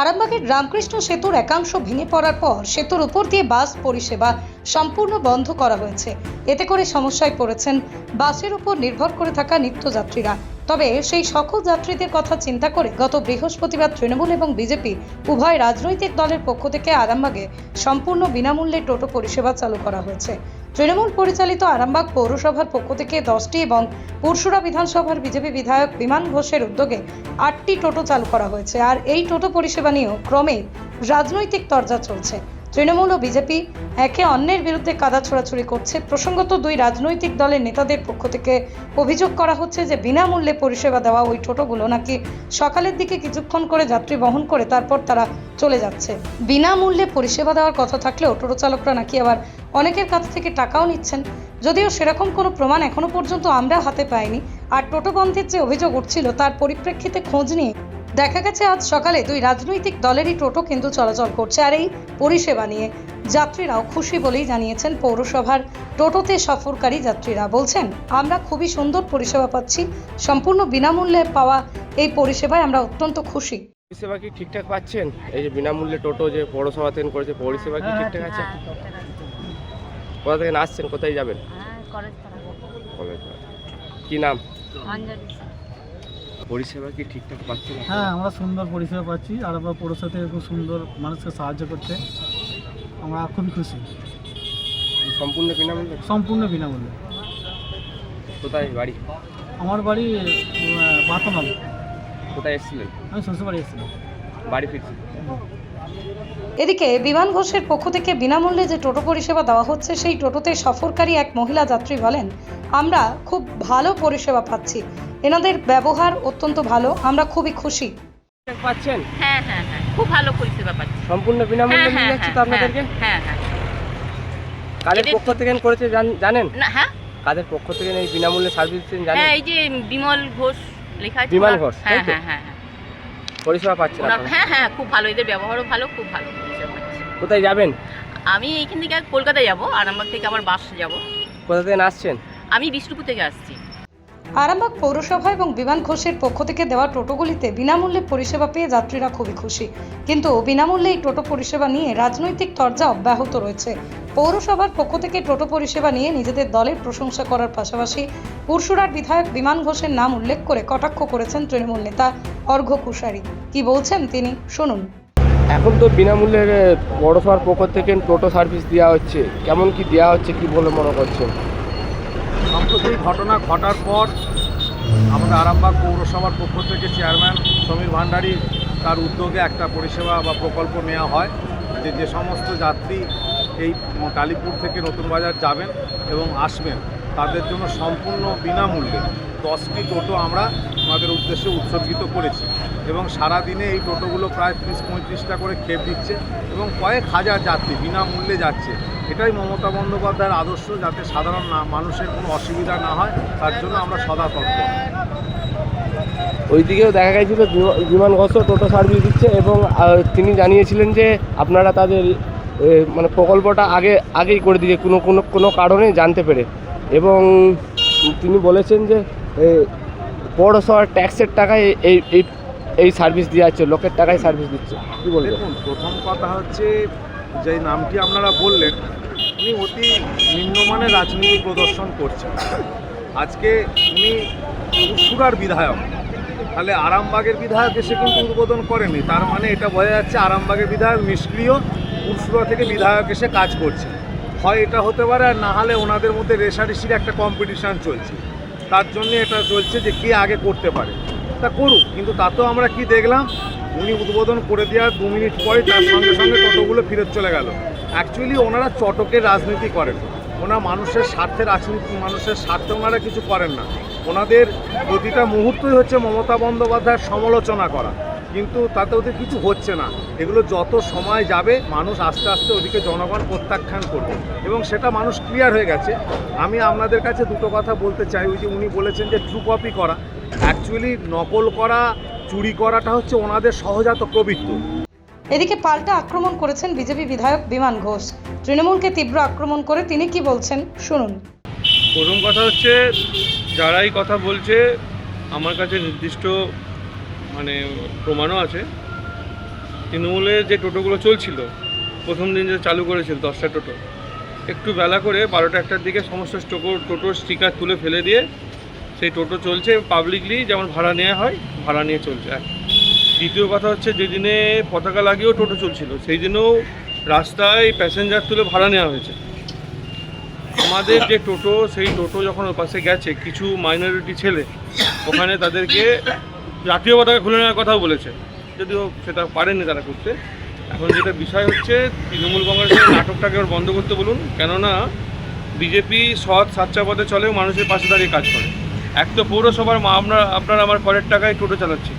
আরামবাগের রামকৃষ্ণ সেতুর একাংশ ভেঙে পড়ার পর সেতুর উপর দিয়ে বাস পরিষেবা সম্পূর্ণ বন্ধ করা হয়েছে। এতে করে সমস্যায় পড়েছেন বাসের উপর নির্ভর করে থাকা নিত্যযাত্রীরা। তবে সেই সকল যাত্রীদের কথা চিন্তা করে গত বৃহস্পতিবার তৃণমূল এবং বিজেপি উভয় রাজনৈতিক দলের পক্ষ থেকে আরামবাগে সম্পূর্ণ বিনামূল্যে টোটো পরিষেবা চালু করা হয়েছে। তৃণমূল পরিচালিত আরামবাগ পৌরসভার পক্ষ থেকে দশটি এবং পরশুরা বিধানসভার বিজেপি বিধায়ক বিমান ঘোষের উদ্যোগে আটটি টোটো চালু করা হয়েছে। আর এই টোটো পরিষেবা নিয়েও ক্রমে রাজনৈতিক তরজা চলছে। তৃণমূল ও বিজেপি একে অন্যের বিরুদ্ধে কাদা ছোড়াছুড়ি করছে। প্রসঙ্গত দুই রাজনৈতিক দলের নেতাদের পক্ষ থেকে অভিযোগ করা হচ্ছে যে বিনামূল্যে পরিষেবা দেওয়া ওই টোটোগুলো নাকি সকালের দিকে কিছুক্ষণ করে যাত্রী বহন করে তারপর তারা চলে যাচ্ছে। বিনামূল্যে পরিষেবা দেওয়ার কথা থাকলেও টোটো চালকরা নাকি আবার অনেকের কাছ থেকে টাকাও নিচ্ছেন। যদিও সেরকম কোনো প্রমাণ এখনও পর্যন্ত আমরা হাতে পাইনি। আর টোটো বন্ধের যে অভিযোগ উঠছিল তার পরিপ্রেক্ষিতে খোঁজ নিয়ে দেখা গেছে আজ সকালে দুই রাজনৈতিক দলেরই টোটো কিন্তু চলাচল করছে আর এই পরিষেবা নিয়ে যাত্রীরাও খুশি বলেই জানিয়েছেন পৌরসভার টোটোতে সফরকারী যাত্রীরা। বলছেন আমরা খুবই সুন্দর পরিষেবা পাচ্ছি সম্পূর্ণ বিনামূল্যে পাওয়া এই পরিষেবায় আমরা অত্যন্ত খুশি। পরিষেবা কি ঠিকঠাক পাচ্ছেন? এই যে বিনামূল্যে টোটো যে পৌরসভা থেকে করেছে পরিষেবা কি ঠিকঠাক আছে? হ্যাঁ, ঠিকঠাক আছে। কোথা থেকে আসছেন কোথায় যাবেন? হ্যাঁ, কলেজ কি নাম? অঞ্জলি। পরিষেবা কি ঠিকঠাক পাচ্ছেন হ্যাঁ আমরা সুন্দর পরিষেবা পাচ্ছি। আর আমরা পৌরসভা থেকে খুব সুন্দর মানুষকে সাহায্য করতে আমরা খুবই খুশি। সম্পূর্ণ বিনামূল্যে? সম্পূর্ণ বিনামূল্যে। কোথায় বাড়ি? আমার বাড়ি বাতনাল কোথায় এসেছিলেন আমি শ্বশুরবাড়ি এসেছিলাম। বাড়ি ফিরছি। এদিকে বিমান ঘোষের পক্ষ থেকে বিনামূল্যে যে টোটো পরিষেবা দেওয়া হচ্ছে সেই টোটোতে সফরকারী এক মহিলা যাত্রী বলেন আমরা খুব ভালো পরিষেবা পাচ্ছি। এনাদের ব্যবহার অত্যন্ত ভালো আমরা খুবই খুশি। পাচ্ছেন? হ্যাঁ হ্যাঁ হ্যাঁ খুব ভালো পরিষেবা পাচ্ছি। সম্পূর্ণ বিনামূল্যে হ্যাঁ মিলে হ্যাঁ যাচ্ছে হ্যাঁ তো আপনাদেরকে? হ্যাঁ হ্যাঁ কাদের পক্ষ থেকে করেছে জানেন? না হ্যাঁ? কাদের পক্ষ থেকে এই বিনামূল্যে সার্ভিস দিচ্ছেন হ্যাঁ এই যে বিমল ঘোষ লেখা আছে ওনার- ঘোষ, হ্যাঁ হ্যাঁ হ্যাঁ পরিষেবা পাচ্ছেন আপনারা? হ্যাঁ হ্যাঁ খুব ভালো এদের ব্যবহারও ভালো খুব ভালো পরিষেবা পাচ্ছি। কোথায় যাবেন? আমি এইখান থেকে কলকাতায় যাব আমার থেকে আমার বাস যাব। কোথা থেকে আসছেন? আমি বিষ্ণুপুর থেকে আসছি। আরামবাগ পৌরসভা এবং বিমান ঘোষের পক্ষ থেকে দেওয়া টোটোগুলিতে বিনামূল্যে পরিষেবা পেয়ে যাত্রীরা খুবই খুশি। কিন্তু বিনামূল্যে এই টোটো পরিষেবা নিয়ে রাজনৈতিক তরজা অব্যাহত রয়েছে। পৌরসভার পক্ষ থেকে টোটো পরিষেবা নিয়ে নিজেদের দলের প্রশংসা করার পাশাপাশি পুরসুরার বিধায়ক বিমান ঘোষের নাম উল্লেখ করে কটাক্ষ করেছেন তৃণমূল নেতা অর্ঘ্য কুশারি। কি বলছেন তিনি? শুনুন। এখন তো বিনামূল্যে পৌরসভার পক্ষ থেকে টোটো সার্ভিস দেওয়া হচ্ছে। কেমন কি দেওয়া হচ্ছে, কি বলে মনে করছেন? সম্প্রতি ঘটনা ঘটার পর আমাদের আরামবাগ পৌরসভার পক্ষ থেকে চেয়ারম্যান সমীর ভান্ডারী তার উদ্যোগে একটা পরিষেবা বা প্রকল্প নেওয়া হয় যে যে সমস্ত যাত্রী এই কালীপুর থেকে নতুন বাজার যাবেন এবং আসবেন, তাদের জন্য সম্পূর্ণ বিনামূল্যে দশটি টোটো আমরা আমাদের উদ্দেশ্যে উৎসর্গিত করেছি এবং সারা দিনে এই টোটোগুলো প্রায় ত্রিশ পঁয়ত্রিশটা করে খেপ দিচ্ছে এবং কয়েক হাজার যাত্রী বিনামূল্যে যাচ্ছে। এটাই মমতা বন্দ্যোপাধ্যায়ের আদর্শ যাতে সাধারণ মানুষের কোনো অসুবিধা না হয়, তার জন্য আমরা সদা তৎপর। ওইদিকেও দেখা গেছিল বিমা- বিমান ঘোষও টোটো সার্ভিস দিচ্ছে এবং তিনি জানিয়েছিলেন যে আপনারা তাদের মানে প্রকল্পটা আগে, আগেই করে দিয়ে কোনো কোনো কোনো কারণে জানতে পেরে। এবং তিনি বলেছেন যে পৌরসভার ট্যাক্সের টাকায় এই এই এই সার্ভিস দেওয়া হচ্ছে লোকের টাকায় সার্ভিস দিচ্ছে। কী বলবেন দেখুন, প্রথম কথা হচ্ছে যে নামটি আপনারা বললেন, উনি অতি নিম্নমানের রাজনীতি প্রদর্শন করছেন। আজকে উনি উৎসুরার বিধায়ক। তাহলে আরামবাগের বিধায়ক এসে কিন্তু উদ্বোধন করেনি তার মানে এটা বোঝা যাচ্ছে আরামবাগের বিধায়ক নিষ্ক্রিয় উৎসুরা থেকে বিধায়ক এসে কাজ করছে। হয় এটা হতে পারে আর না হলে ওনাদের মধ্যে রেশারেশির একটা কম্পিটিশান চলছে। তার জন্য এটা চলছে যে কে আগে করতে পারে। তা করুক, কিন্তু তাতেও আমরা কি দেখলাম? উনি উদ্বোধন করে দেওয়ার দু মিনিট পরে তার সঙ্গে সঙ্গে টোটোগুলো ফিরত চলে গেল। অ্যাকচুয়ালি ওনারা চটকের রাজনীতি করেন। ওনারা মানুষের স্বার্থে রাজনীতি মানুষের স্বার্থে ওনারা কিছু করেন না। ওনাদের প্রতিটা মুহূর্তই হচ্ছে মমতা বন্দ্যোপাধ্যায়ের সমালোচনা করা। কিন্তু তাতে ওদের কিছু হচ্ছে না। এগুলো যত সময় যাবে মানুষ আস্তে আস্তে ওদিকে জনগণ প্রত্যাখ্যান করবে। এবং সেটা মানুষ ক্লিয়ার হয়ে গেছে। আমি আপনাদের কাছে দুটো কথা বলতে চাই। ওই যে উনি বলেছেন যে ট্রু কপি করা। অ্যাকচুয়ালি নকল করা চুরি করাটা হচ্ছে ওনাদের সহজাত প্রবৃত্তি। এদিকে পাল্টা আক্রমণ করেছেন বিজেপি বিধায়ক বিমান ঘোষ। তৃণমূলকে তীব্র আক্রমণ করে তিনি কি বলছেন শুনুন। প্রথম কথা হচ্ছে যারাই কথা বলছে আমার কাছে নির্দিষ্ট মানে প্রমাণও আছে। তৃণমূলের যে টোটোগুলো চলছিল, প্রথম দিন যে চালু করেছিল দশটা টোটো, একটু বেলা করে বারোটা একটার দিকে সমস্ত টোটো টোটোর স্টিকার তুলে ফেলে দিয়ে সেই টোটো চলছে পাবলিকলি যেমন ভাড়া নেওয়া হয়, ভাড়া নিয়ে চলছে। এক দ্বিতীয় কথা হচ্ছে যেদিনে পতাকা লাগিয়েও টোটো চলছিল, সেই দিনেও রাস্তায় প্যাসেঞ্জার তুলে ভাড়া নেওয়া হয়েছে। আমাদের যে টোটো, সেই টোটো যখন ওর পাশে গেছে, কিছু মাইনরিটি ছেলে, ওখানে তাদেরকে জাতীয় পতাকা খুলে নেওয়ার কথাও বলেছে। যদিও সেটা পারেনি তারা করতে। এখন যেটা বিষয় হচ্ছে, তৃণমূল কংগ্রেসের নাটকটাকে ওর বন্ধ করতে বলুন, কেননা বিজেপি সৎ সাচ্চা পথে চলেও মানুষের পাশে দাঁড়িয়ে কাজ করে। এক তো পৌরসভার মা আপনার আপনার আমার করের টাকায় টোটো চালাচ্ছি।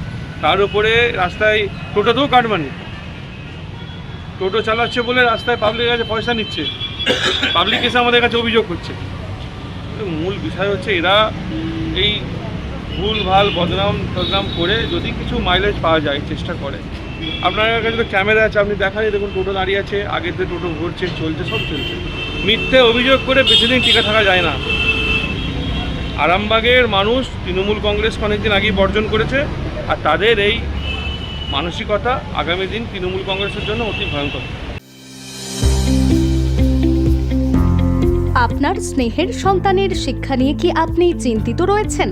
তার উপরে রাস্তায় টোটোতেও কাটমানি টোটো চালাচ্ছে বলে রাস্তায় পাবলিকের কাছে পয়সা নিচ্ছে। পাবলিক এসে আমাদের কাছে অভিযোগ করছে। মূল বিষয় হচ্ছে এরা এই ভুল ভালো, বদনাম, টদনাম করে যদি কিছু মাইলেজ পাওয়া যায়, চেষ্টা করে। আপনার কাছে তো ক্যামেরা আছে, আপনি দেখান দেখুন, টোটো দাঁড়িয়ে আছে, আগের দিয়ে টোটো ঘুরছে, চলছে, সব চলছে। মিথ্যে অভিযোগ করে বেশি দিন টিকে থাকা যায় না। আরামবাগের মানুষ তৃণমূল কংগ্রেস অনেকদিন আগেই বর্জন করেছে, আর তাদের এই মানসিকতা আগামী দিন তৃণমূল কংগ্রেসের জন্য অতি ভয়ঙ্কর। আপনার স্নেহের সন্তানের শিক্ষা নিয়ে কি আপনি চিন্তিত রয়েছেন?